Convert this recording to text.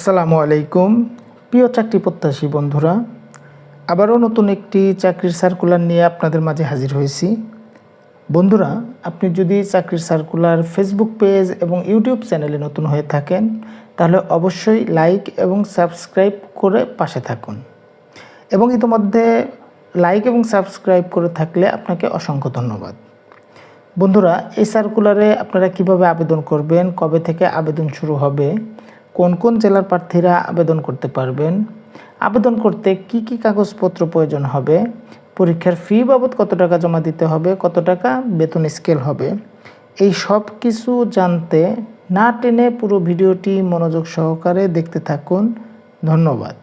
আসসালামু আলাইকুম। প্রিয় চাকরি প্রত্যাশী বন্ধুরা, আবারও নতুন একটি চাকরির সার্কুলার নিয়ে আপনাদের মাঝে হাজির হয়েছি। বন্ধুরা, আপনি যদি চাকরির সার্কুলার ফেসবুক পেজ এবং ইউটিউব চ্যানেলে নতুন হয়ে থাকেন, তাহলে অবশ্যই লাইক এবং সাবস্ক্রাইব করে পাশে থাকুন। এবং ইতিমধ্যে লাইক এবং সাবস্ক্রাইব করে থাকলে আপনাকে অসংখ্য ধন্যবাদ। বন্ধুরা, এই সার্কুলারে আপনারা কীভাবে আবেদন করবেন, কবে থেকে আবেদন শুরু হবে কোন কোন জেলার প্রার্থীরা আবেদন করতে পারবেন? আবেদন করতে কি কি কাগজপত্র প্রয়োজন হবে? পরীক্ষার ফি বাবদ কত টাকা জমা দিতে হবে? কত টাকা বেতন স্কেল হবে? এই সব কিছু জানতে না টেনে পুরো ভিডিওটি মনোযোগ সহকারে দেখতে থাকুন। ধন্যবাদ।